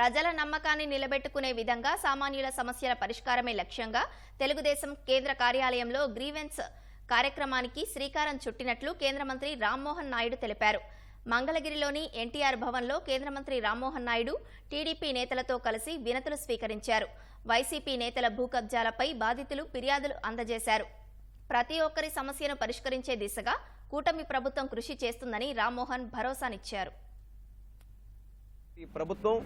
ప్రజల నమ్మకాన్ని నిలబెట్టుకునే విధంగా సామాన్యుల సమస్యల పరిష్కారమే లక్ష్యంగా తెలుగుదేశం కేంద్ర కార్యాలయంలో గ్రీవెన్స్ కార్యక్రమానికి శ్రీకారం చుట్టినట్లు కేంద్ర మంత్రి రామ్మోహన్ నాయుడు తెలిపారు. మంగళగిరిలోని ఎన్టీఆర్ భవన్లో కేంద్ర మంత్రి రామ్మోహన్ నాయుడు టీడీపీ నేతలతో కలిసి వినతులు స్వీకరించారు. వైసీపీ నేతల భూకబ్జాలపై బాధితులు ఫిర్యాదులు అందజేశారు. ప్రతి ఒక్కరి సమస్యను పరిష్కరించే దిశగా కూటమి ప్రభుత్వం కృషి చేస్తుందని రామ్మోహన్ భరోసానిచ్చారు. ఈ ప్రభుత్వం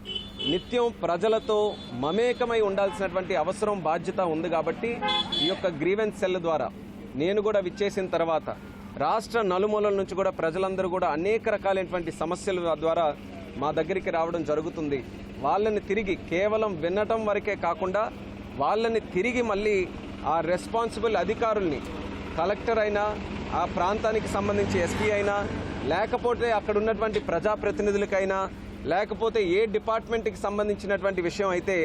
నిత్యం ప్రజలతో మమేకమై ఉండాల్సినటువంటి అవసరం బాధ్యత ఉంది కాబట్టి ఈ యొక్క గ్రీవెన్స్ సెల్ ద్వారా నేను కూడా విచ్చేసిన తర్వాత రాష్ట్ర నలుమూలల నుంచి కూడా ప్రజలందరూ కూడా అనేక రకాలైనటువంటి సమస్యల ద్వారా మా దగ్గరికి రావడం జరుగుతుంది. వాళ్ళని తిరిగి కేవలం వినటం వరకే కాకుండా వాళ్ళని తిరిగి మళ్ళీ ఆ రెస్పాన్సిబుల్ అధికారుల్ని కలెక్టర్ అయినా ఆ ప్రాంతానికి సంబంధించి ఎస్పీ అయినా లేకపోతే అక్కడ ఉన్నటువంటి ప్రజాప్రతినిధులకైనా లేకపోతే ఏ డిపార్ట్మెంట్కి సంబంధించినటువంటి విషయం అయితే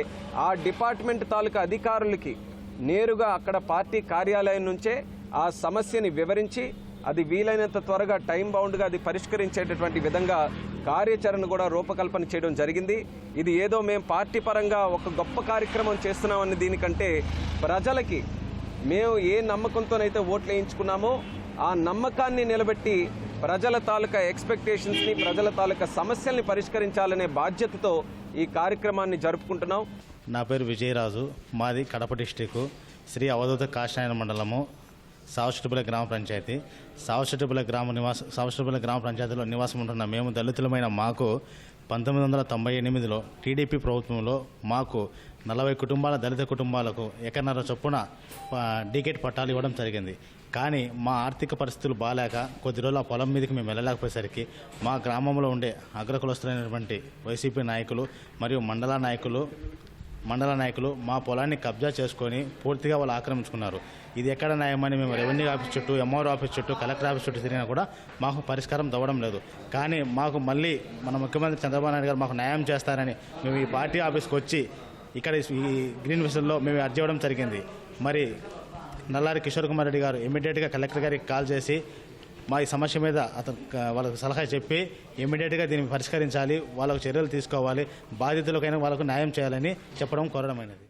ఆ డిపార్ట్మెంట్ తాలూకా అధికారులకి నేరుగా అక్కడ పార్టీ కార్యాలయం నుంచే ఆ సమస్యని వివరించి అది వీలైనంత త్వరగా టైం బౌండ్గా అది పరిష్కరించేటటువంటి విధంగా కార్యాచరణ కూడా రూపకల్పన చేయడం జరిగింది. ఇది ఏదో మేము పార్టీ పరంగా ఒక గొప్ప కార్యక్రమం చేస్తున్నామని దీనికంటే ప్రజలకి మేము ఏ నమ్మకంతోనైతే ఓట్లు వేయించుకున్నామో ఆ నమ్మకాన్ని నిలబెట్టి ప్రజల తాలూకా ఎక్స్పెక్టేషన్స్ని ప్రజల తాలూకా సమస్యల్ని పరిష్కరించాలనే బాధ్యతతో ఈ కార్యక్రమాన్ని జరుపుకుంటున్నాం. నా పేరు విజయరాజు. మాది కడప డిస్టిక్ శ్రీ అవధూత కాషాయన మండలము సావశెట్టిపల్లి గ్రామ పంచాయతీ. సావశెట్టిపల్లి గ్రామ నివాస సావశెట్టిపల్లి గ్రామ పంచాయతీలో నివాసం ఉంటున్న మేము దళితులమైన మాకు పంతొమ్మిది వందల తొంభై ఎనిమిదిలో టీడీపీ ప్రభుత్వంలో మాకు నలభై కుటుంబాల దళిత కుటుంబాలకు ఎకరన్నర చొప్పున డికెట్ పట్టాలు ఇవ్వడం జరిగింది. కానీ మా ఆర్థిక పరిస్థితులు బాగాలేక కొద్ది రోజులు ఆ పొలం మీదకి మేము వెళ్ళలేకపోయేసరికి మా గ్రామంలో ఉండే అగ్రకులస్తులైనటువంటి వైసీపీ నాయకులు మరియు మండల నాయకులు మండల నాయకులు మా పొలాన్ని కబ్జా చేసుకొని పూర్తిగా వాళ్ళు ఆక్రమించుకున్నారు. ఇది ఎక్కడ న్యాయమని మేము రెవెన్యూ ఆఫీస్ చుట్టూ ఎంఆర్ ఆఫీస్ చుట్టూ కలెక్టర్ ఆఫీస్ చుట్టూ తిరిగినా కూడా మాకు పరిష్కారం దవ్వడం లేదు. కానీ మాకు మళ్ళీ మన ముఖ్యమంత్రి చంద్రబాబు నాయుడు గారు మాకు న్యాయం చేస్తారని మేము ఈ పార్టీ ఆఫీస్కి వచ్చి ఇక్కడ ఈ గ్రీన్ విషయంలో మేము అర్జీ ఇవ్వడం జరిగింది. మరి నల్లారి కిషోర్ కుమార్ రెడ్డి గారు ఇమీడియట్గా కలెక్టర్ గారికి కాల్ చేసి మా ఈ సమస్య మీద అతను వాళ్ళకు సలహా చెప్పి ఇమీడియట్గా దీన్ని పరిష్కరించాలి వాళ్ళకు చర్యలు తీసుకోవాలి బాధితులకైనా వాళ్ళకు న్యాయం చేయాలని చెప్పడం కోరడమైనది.